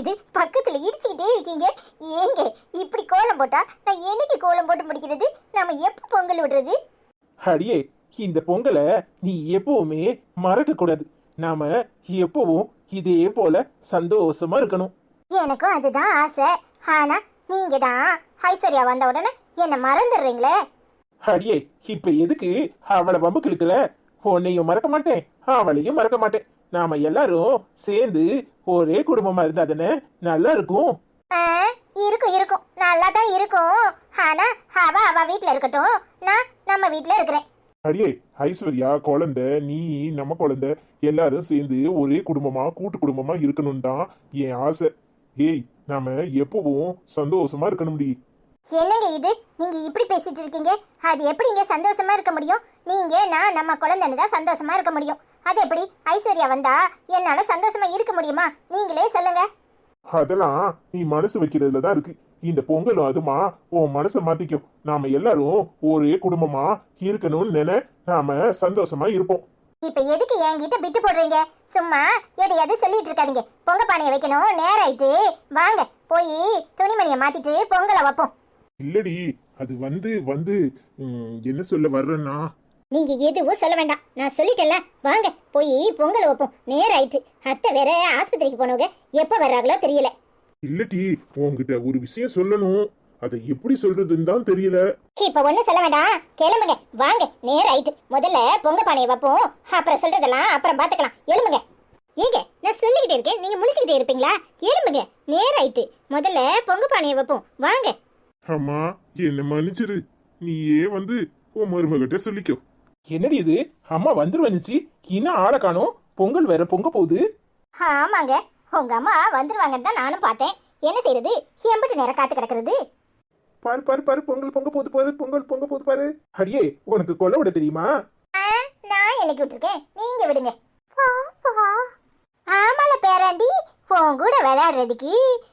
இது பக்கத்துல இடிச்சுக்கிட்டே இருக்கீங்க. ஏங்க இப்படி கோலம் போட்டா நான் என்னைக்கு கோலம் போட்டு முடிக்கிறது? நாம எப்ப பொங்கல் விடுறது? அடியே இந்த பொங்கலை நீ எப்பவுமே மறக்க கூடாது. நாம எப்பவும் இதே போல சந்தோஷமா இருக்கணும். எனக்கும் அதுதான் ஆசை. ஆனா நீங்க தான் ஐஸ்வர்யா வந்த உடனே என்ன மறந்துடுறீங்களே. அடியே இப்ப எதுக்கு அவளை வம்பு கிழக்குற உன்னையும் மறக்க மாட்டேன் அவளையும் மறக்க மாட்டேன். நாம எல்லாரும் சேர்ந்து ஒரே குடும்பமா இருந்தா தானே? நல்லா இருக்கும். ஆ, இருக்கும் இருக்கும். நல்லா தான் இருக்கும். ஆனா அவ அவ வீட்ல இருக்கட்டும். நான் நம்ம வீட்ல இருக்கிறேன். அடியே ஐஸ்வர்யா குழந்தை நீ நம்ம குழந்தை எல்லாரும் சேர்ந்து ஒரே குடும்பமா கூட்டு குடும்பமா இருக்கணும் தான் என் ஆசை. ஏய் நாம எப்பவும் சந்தோஷமா இருக்கணும்டி. என்னங்க இது? நீங்க இப்படி பேசிட்டு இருக்கீங்க? அது எப்படிங்க சந்தோஷமா இருக்க முடியும்? நீங்க நான் நம்ம குழந்தைன்னு தான் சந்தோஷமா இருக்க முடியும். அது எப்படி? ஐஸ்வர்யா வந்தா என்னால சந்தோஷமா இருக்க முடியுமா? நீங்களே சொல்லுங்க. அதெல்லாம் நீ மனசு வைக்கிறதுல தான் இருக்கு. இந்த பொங்கலும் அதுமா. உன் மனசை மாத்திக்கும். நாம எல்லாரும் ஒரே குடும்பமா இருக்கணும்னு நினை நாம சந்தோஷமா இருப்போம். இப்ப எதுக்கு என்கிட்ட பிட்டு போடுறீங்க? சும்மா எதையாவது சொல்லிட்டு இருக்காதீங்க. பொங்க பானையை வைக்கணும் நேரம் ஆயிட்டு. வாங்க போய் துணிமணியை மாத்திட்டு பொங்கலை வைப்போம். இல்லடி அது வந்து வந்து என்ன சொல்ல வர்றேன்னா? நீங்க எதுவும் சொல்ல வேண்டாம். நான் சொல்லிட்டேன்ல வாங்க போய் பொங்கல் வைப்போம். நேரம் ஆயிட்டு. அத்தை வேற ஆஸ்பத்திரிக்கு போனவங்க எப்ப வர்றாங்களோ தெரியல. இல்லடி உன்கிட்ட ஒரு விஷயம் சொல்லணும். அதை எப்படி சொல்றதுன்னு தான் தெரியல. இப்ப ஒண்ணும் சொல்ல வேண்டாம். கிளம்புங்க. வாங்க நேரம் ஆயிட்டு. முதல்ல பொங்க பானையை வைப்போம். அப்புறம் சொல்றதெல்லாம் அப்புறம் பாத்துக்கலாம். எழும்புங்க. ஏங்க நான் சொல்லிக்கிட்டே இருக்கேன். நீங்க முடிச்சுக்கிட்டே இருப்பீங்களா? எழும்புங்க. நேரம் ஆயிட்டு. முதல்ல பொங்க பானையை வைப்போம். வாங்க. அம்மா என்ன மன்னிச்சிரு. நீயே வந்து உன் மருமகிட்ட சொல்லிக்கோ. என்னடி இது? அம்மா வந்துரு வந்துச்சு. இன்னும் ஆளை காணோம். பொங்கல் வேற பொங்க போகுது. ஆமாங்க. உங்க அம்மா வந்துருவாங்கன்னு தான் நானும் பார்த்தேன். என்ன செய்யறது எம்பிட்டு நேரம் காத்து கிடக்குறது. பாரு பாரு பாரு பொங்கல் பொங்க போகுது பாரு. பொங்கல் பொங்க போகுது பாரு. அடியே உனக்கு கொல்ல விட தெரியுமா? நான் என்னைக்கு விட்டுருக்கேன்? நீங்க விடுங்க. ஆமால பேராண்டி. உன் கூட விளையாடுறதுக்கு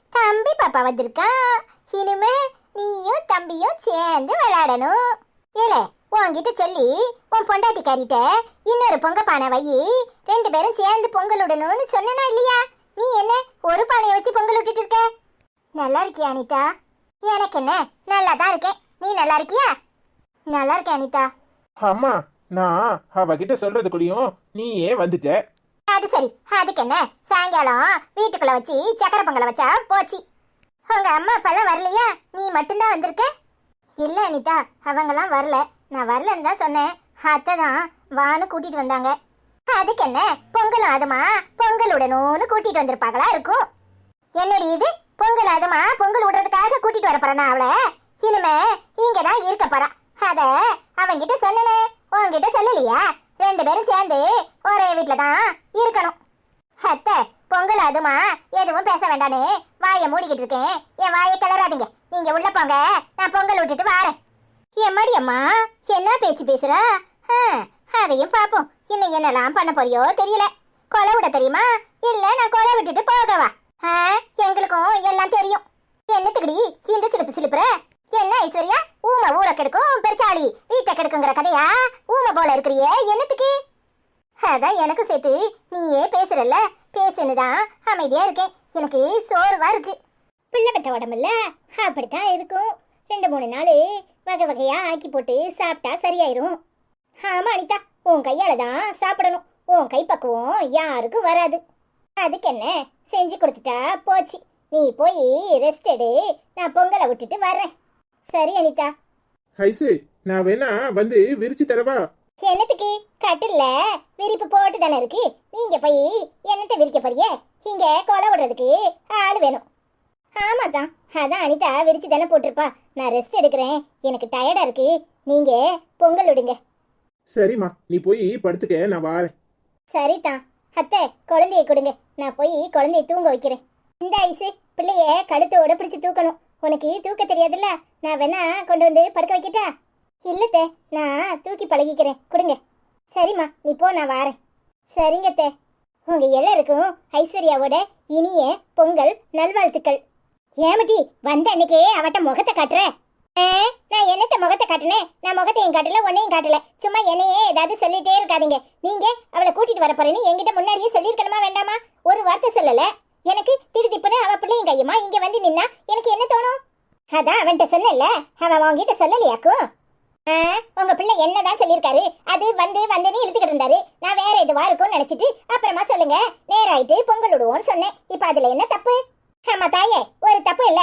தம்பி பாப்பா வந்திருக்கான் இனிமே நீயும் தம்பியும் சேர்ந்து விளையாடணும். ஏலே உன்கிட்ட சொல்லி உன் பொண்டாட்டிக்காரிட்ட இன்னொரு பொங்க பானை வை. ரெண்டு பேரும் சேர்ந்து பொங்கல் விடணும்னு சொன்னனா இல்லையா? நீ என்ன ஒரு பானையை வச்சு பொங்கல் விட்டுட்டு இருக்க? நல்லா இருக்கியா அனிதா? எனக்கு என்ன? நல்லா தான் இருக்கேன். நீ நல்லா இருக்கியா? நல்லா இருக்கேன் அனிதா. அம்மா நான் அவகிட்ட சொல்றதுக்குள்ளயும் நீ ஏன் வந்துட்ட. அது சரி. அதுக்கு என்ன? சாயங்காலம் வீட்டுக்குள்ள வச்சு சக்கரை பொங்கலை வச்சா போச்சு. உங்க அம்மா அப்பெல்லாம் வரலையா? நீ மட்டும்தான் வந்திருக்க? இல்ல அனிதா அவங்கெல்லாம் வரல. நான் வரலன்னு தான் சொன்னேன். அத்தை தான் வான்னு கூட்டிட்டு வந்தாங்க. அதுக்கு என்ன? பொங்கல் ஆதமா பொங்கல் விடணும்னு கூட்டிட்டு வந்திருப்பாங்களா இருக்கும். என்னடி இது? பொங்கல் ஆதமா பொங்கல் விடுறதுக்காக கூட்டிட்டு வர போறேனா அவளை? இனிமே இங்க தான் இருக்க போறா. அத அவன்கிட்ட சொன்னனே. உன்கிட்ட சொல்லலையா? ரெண்டு பேரும் சேர்ந்து ஒரே வீட்ல தான் இருக்கணும். அத்தை பொங்கல் அதுமா எதுவும் பேச வேண்டானே. வாயை மூடிக்கிட்டு இருக்கேன். என் வாயை கிளறாதீங்க. நீங்க உள்ள போங்க. நான் பொங்கல் விட்டுட்டு வாரேன். எம்மாடி அம்மா என்ன பேச்சு பேசுற? ஆ, அதையும் பாப்போம். இன்னும் என்னெல்லாம் பண்ண போறியோ தெரியல. கொலை விட தெரியுமா? இல்ல நான் கொலை விட்டுட்டு போகவா? ஆ, எங்களுக்கும் எல்லாம் தெரியும். என்னத்துக்குடி இந்த சிலப்பு சிலிப்புற? என்ன ஐஸ்வர்யா ஊமை ஊரை கெடுக்கும் பெருச்சாளி வீட்டை கெடுக்குங்கிற கதையா? ஊமை போல இருக்கிறியே என்னத்துக்கு? அதான் எனக்கு சேர்த்து நீயே பேசுறல்ல. பேசுனுதான் அமைதியா இருக்கேன். எனக்கு சோர்வா இருக்கு. பிள்ளை பெற்ற உடம்புல அப்படித்தான் இருக்கும். ரெண்டு மூணு நாள் வகை வகையா ஆக்கி போட்டு சாப்பிட்டா சரியாயிரும். ஆமா அனிதா உன் கையால தான் சாப்பிடணும். உன் கைப்பக்குவம் யாருக்கும் வராது. அதுக்கு என்ன? செஞ்சு கொடுத்துட்டா போச்சு. நீ போய் ரெஸ்ட் எடு. நான் பொங்கலை விட்டுட்டு வர்றேன். சரி அனிதா. ஐசு நான் வேணா வந்து விரிச்சு தரவா? என்னத்துக்கு? கட்டில்ல விரிப்பு போட்டு தானே இருக்கு. நீங்க போய் என்னத்தை விரிக்க போறிய? இங்க கொலை விடுறதுக்கு ஆள் வேணும். ஆமா தான் அதான் அனிதா விரிச்சு தானே போட்டிருப்பா. நான் ரெஸ்ட் எடுக்கிறேன். எனக்கு டயர்டா இருக்கு. நீங்க பொங்கல் விடுங்க. சரிம்மா. நீ போய் படுத்துக்க. நான் வாரேன். சரிதான் அத்தை குழந்தைய கொடுங்க. நான் போய் குழந்தைய தூங்க வைக்கிறேன். இந்த ஐசு பிள்ளைய கழுத்தோட பிடிச்சு தூக்கணும். உனக்கு தூக்க தெரியாதுல்ல? நான் வேணா கொண்டு வந்து படுக்க வைக்கட்டா? இல்லத்தே நான் தூக்கி பழகிக்கிறேன். கொடுங்க. சரிம்மா நீ போ நான் வாரேன். சரிங்க அத்தை. உங்க எல்லாருக்கும் ஐஸ்வர்யாவோட இனிய பொங்கல் நல்வாழ்த்துக்கள். ஏமட்டி வந்த அன்னைக்கே அவட்ட முகத்தை காட்டுற ஆ, நான் என்னத்த முகத்தை காட்டினேன் நான் முகத்தையும் காட்டல உன்னையும் காட்டல. சும்மா என்னையே ஏதாவது சொல்லிட்டே இருக்காதீங்க. நீங்க அவளை கூட்டிட்டு வர போறேன்னு என்கிட்ட முன்னாடியே சொல்லியிருக்கணுமா வேண்டாமா? ஒரு வார்த்தை சொல்லல. எனக்கு திடுதிப்புன்னு அவ பிள்ளையும் கையுமா? இங்க வந்து நின்னா எனக்கு என்ன தோணும்? அதான் அவன்கிட்ட சொன்னேன்ல. அவன் உன்கிட்ட சொல்லலையாக்கும் உங்க பிள்ளை என்னதான் சொல்லியிருக்காரு? அது வந்து வந்துன்னு இழுத்துக்கிட்டு இருந்தாரு. நான் வேற எதுவா இருக்கும்னு நினைச்சிட்டு அப்புறமா சொல்லுங்க. நேராயிட்டு பொங்கல் விடுவோம்னு சொன்னேன். இப்ப அதுல என்ன தப்பு? ஆமா தாயே ஒரு தப்பு இல்ல.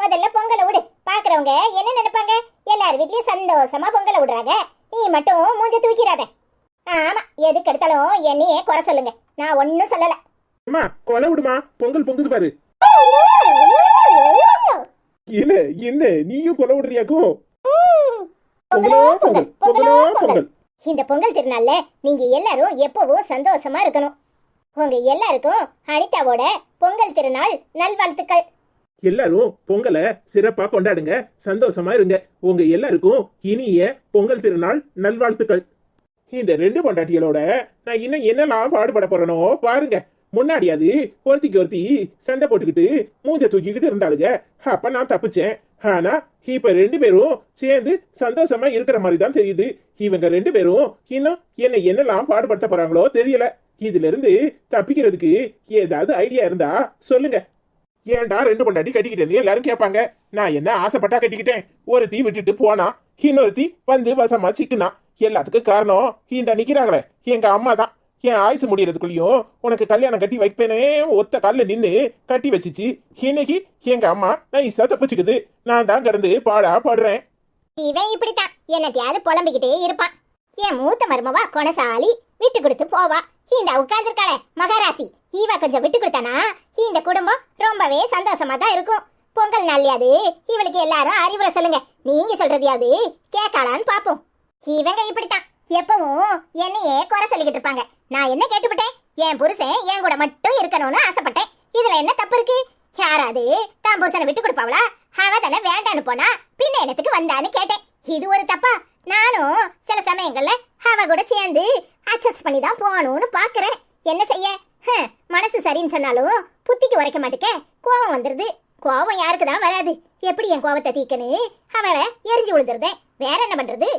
முதல்ல பொங்கலை விடு பாக்குறவங்க என்ன நினைப்பாங்க? எல்லார் வீட்லயும் சந்தோஷமா பொங்கலை விடுறாங்க நீ மட்டும் மூஞ்ச தூக்கிறாத ஆமா எதுக்கு எடுத்தாலும் என்னையே குறை சொல்லுங்க. நான் ஒன்னும் சொல்லல. அம்மா கொலை விடுமா? பொங்கல் பொங்குது பாரு. என்ன என்ன? நீயும் கொலை விடுறியாக்கும் பொங்கலோ பொங்கல். பொங்கலோ பொங்கல். இந்த பொங்கல் திருநாள்ல நீங்க எல்லாரும் எப்பவும் சந்தோஷமா இருக்கணும். உங்க எல்லாருக்கும் அனிதாவோட பொங்கல் திருநாள் நல்வாழ்த்துக்கள். எல்லாரும் பொங்கலை சிறப்பா கொண்டாடுங்க சந்தோஷமா இருங்க. உங்க எல்லாருக்கும் இனிய பொங்கல் திருநாள் நல்வாழ்த்துக்கள். இந்த ரெண்டு பொண்டாட்டிகளோட நான் இன்னும் என்னெல்லாம் பாடுபட போறேனோ பாருங்க. முன்னாடி அது ஒருத்திக்கு ஒருத்தி சண்டை போட்டுக்கிட்டு மூஞ்ச தூக்கிக்கிட்டு இருந்தாளுங்க. அப்ப நான் தப்பிச்சேன். ஆனா இப்ப ரெண்டு பேரும் சேர்ந்து சந்தோஷமா இருக்கிற மாதிரி தான் தெரியுது. இவங்க ரெண்டு பேரும் இன்னும் என்ன என்னெல்லாம் பாடுபடுத்த போறாங்களோ தெரியல. இதுல இருந்து தப்பிக்கிறதுக்கு ஏதாவது ஐடியா இருந்தா சொல்லுங்க. ஏன்டா ரெண்டு பொண்டாட்டி கட்டிக்கிட்டேன்னு எல்லாரும் கேட்பாங்க நான் என்ன ஆசைப்பட்டா கட்டிக்கிட்டேன்? ஒரு தீ விட்டுட்டு போனா இன்னொருத்தி வந்து வசமா சிக்குனா. எல்லாத்துக்கும் காரணம் இந்த நிக்கிறாங்களே. எங்க அம்மா தான். என் ஆயுசு முடியறதுக்குள்ளயும் உனக்கு கல்யாணம் கட்டி வைப்பேனே ஒத்த கால்ல நின்று கட்டி வச்சிச்சு. இன்னைக்கு எங்க அம்மா நைஸா தப்பிச்சுக்குது. நான் தான் கிடந்து பாடா பாடுறேன். இவன் இப்படித்தான். என்னத்தையாவது புலம்பிக்கிட்டே இருப்பான். என் மூத்த மருமவா கொனசாலி விட்டு கொடுத்து போவா. இந்த உட்கார்ந்துருக்காளே மகாராசி. ஈவா கொஞ்சம் விட்டு கொடுத்தானா? இந்த குடும்பம் ரொம்பவே சந்தோஷமா தான் இருக்கும். பொங்கல் நாள்லயாவது இவளுக்கு எல்லாரும் அறிவுரை சொல்லுங்க. நீங்க சொல்றதையாவது கேட்கலான்னு பாப்போம். இவங்க இப்படித்தான். எப்பவும் என்னையே குறை சொல்லிக்கிட்டு இருப்பாங்க. நான் என்ன கேட்டுவிட்டேன் என் புருஷன் என் கூட மட்டும் இருக்கணும்னு ஆசைப்பட்டேன். இதுல என்ன தப்பு இருக்கு? யாராவது தான் புருஷனை விட்டு கொடுப்பாவளா? அவ தானே வேண்டான்னு போனா பின்ன என்னத்துக்கு வந்தான்னு கேட்டேன். இது ஒரு தப்பா? நானும் சில சமயங்கள்ல அவ கூட சேர்ந்து அக்சஸ் பண்ணி தான் போகணும்னு பாக்குறேன். என்ன செய்ய? மனசு சரின்னு சொன்னாலும் புத்திக்கு உரைக்க மாட்டேக்க? கோபம் வந்துருது. கோபம் யாருக்கு தான் வராது. எப்படி என் கோவத்தை தீக்கன்னு அவளை எரிஞ்சு விழுந்துருதேன். வேற என்ன பண்றது?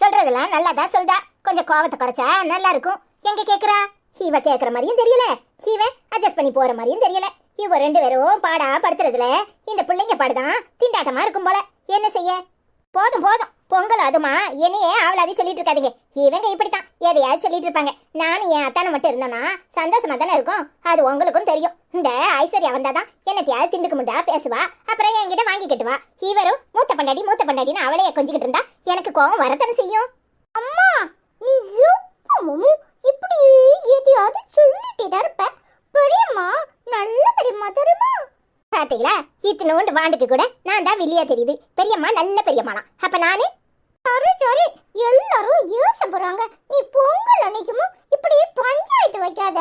சொல்றதெல்லாம் நல்லா தான் சொல்றா. கொஞ்சம் கோவத்தை குறைச்சா நல்லா இருக்கும். எங்க கேக்குறா? இவ கேக்குற மாதிரியும் தெரியல. இவன் அட்ஜஸ்ட் பண்ணி போற மாதிரியும் தெரியல. இவ ரெண்டு பேரும் பாடா படுத்துறதுல இந்த பிள்ளைங்க பாடுதான் திண்டாட்டமா இருக்கும் போல. என்ன செய்ய? போதும் போதும். பொங்கல் அதுமா என்னையே அவளாதி சொல்லிட்டு இருக்காதீங்க இவங்க இப்படித்தான் எதையாவது சொல்லிட்டு இருப்பாங்க நானும் என் அத்தானை மட்டும் இருந்தோம்னா சந்தோஷமா தானே இருக்கும்? அது உங்களுக்கும் தெரியும். இந்த ஐஸ்வர்யா வந்தாதான் என்னத்தையாவது திண்டுக்கு முண்டா பேசுவா அப்புறம் என்கிட்ட வாங்கிக்கிட்டு வா. இவரும் மூத்த பண்டாடி மூத்த பண்டாடின்னு அவளையே கொஞ்சிக்கிட்டு இருந்தா எனக்கு கோவம் வரத்தானே செய்யும்? அம்மா நீ இப்படி எதையாவது சொல்லிட்டே தான் இருப்ப? பெரியம்மா நல்ல பெரியம்மா தெரியுமா? பாத்தீங்களா? இத்தனோண்டு வாண்டுக்கு கூட நான் தான் வெளியே தெரியுது. பெரியம்மா நல்ல பெரியம்மாலாம் அப்ப நானு சரி சரி. எல்லாரும் யோசனை போறாங்க. நீ பொங்கல் அன்னைக்குமோ இப்படி பஞ்சாயத்து வைக்காத.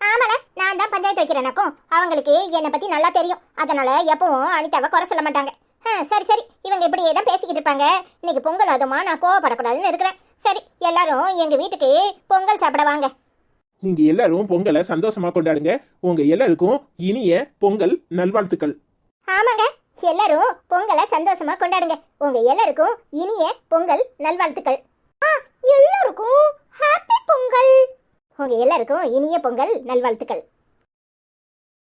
ஆமால நான் தான் பஞ்சாயத்து வைக்கிறேனாக்கும். அவங்களுக்கு என்னை பத்தி நல்லா தெரியும். அதனால எப்பவும் அனிதாவை குறை சொல்ல மாட்டாங்க. சரி சரி. இவங்க இப்படியே தான் பேசிக்கிட்டு இருப்பாங்க. இன்னைக்கு பொங்கல் அதுமா நான் கோவப்படக்கூடாதுன்னு இருக்கிறேன். சரி எல்லாரும் எங்க வீட்டுக்கு பொங்கல் சாப்பிட வாங்க. நீங்க எல்லாரும் பொங்கலை சந்தோஷமா கொண்டாடுங்க. உங்க எல்லாருக்கும் இனிய பொங்கல் நல்வாழ்த்துக்கள். ஆமாங்க. எல்லாரும் பொங்கலை சந்தோஷமா கொண்டாடுங்க. உங்க எல்லாருக்கும் இனிய பொங்கல் நல்வாழ்த்துக்கள். எல்லாருக்கும் ஹாப்பி பொங்கல். உங்க எல்லாருக்கும் இனிய பொங்கல் நல்வாழ்த்துக்கள்.